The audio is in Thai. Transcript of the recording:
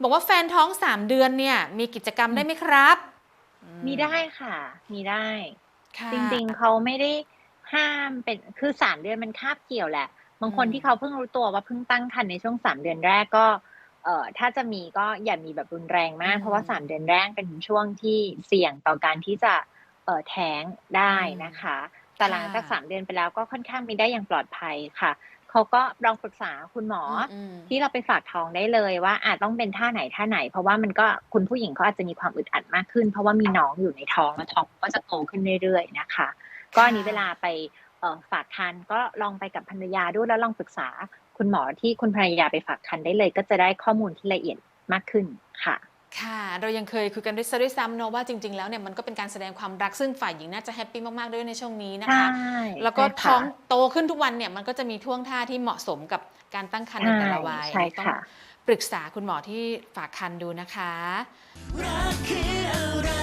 บอกว่าแฟนท้อง3เดือนเนี่ย มีกิจกรรมได้ไหมครับอืมีได้ค่ะ มีได้ค่ะจริงๆเขาไม่ได้ห้ามเป็นคือสามเดือนมันคาบเกี่ยวแหละ บางคนอืมที่เขาเพิ่งรู้ตัวว่าเพิ่งตั้งครรภ์ในช่วงสามเดือนแรกก็ เอ่อถ้าจะมีก็อย่ามีแบบรุนแรงมาก เพราะว่าสามเดือนแรกเป็นช่วงที่เสี่ยงต่อการที่จะเอ่อแท้งได้นะคะแต่หลังจากสามเดือนไปแล้วก็ค่อนข้างมีได้อย่างปลอดภัยค่ะ เขาก็ลองปรึกษาคุณหมออมที่เราไปฝากท้องได้เลยว่าอาจต้องเป็นท่าไหนท่าไหน เพราะว่ามันก็คุณผู้หญิงเขาอาจจะมีความอึดอัดมากขึ้น เพราะว่ามีน้องอยู่ในท้องแล้วท้องก็จะโตขึ้นเรื่อยๆนะคะ ก็อันนี้เวลาไปเอ่อฝากคันก็ลองไปกับภรรยาด้วยแล้วลองปรึกษาคุณหมอที่คุณภรรยาไปฝากคันได้เลย ก็จะได้ข้อมูลที่ละเอียดมากขึ้นค่ะ ค่ะ เรายังเคยคุยกันด้วยซะด้วยซ้ำเนอะว่าจริง ๆ แล้วเนี่ยมันก็เป็นการแสดงความรักซึ่งฝ่ายหญิงน่าจะแฮปปี้มาก ๆ ด้วยในช่วงนี้นะใช่คะแล้วก็ใช่ค่ะ ท้องโตขึ้นทุกวันเนี่ยมันก็จะมีท่วงท่าที่เหมาะสมกับการตั้งครรภ์ในแต่ละวัยใช่ต้องค่ะ ปรึกษาคุณหมอที่ฝากครรภ์ดูนะคะ รักคือ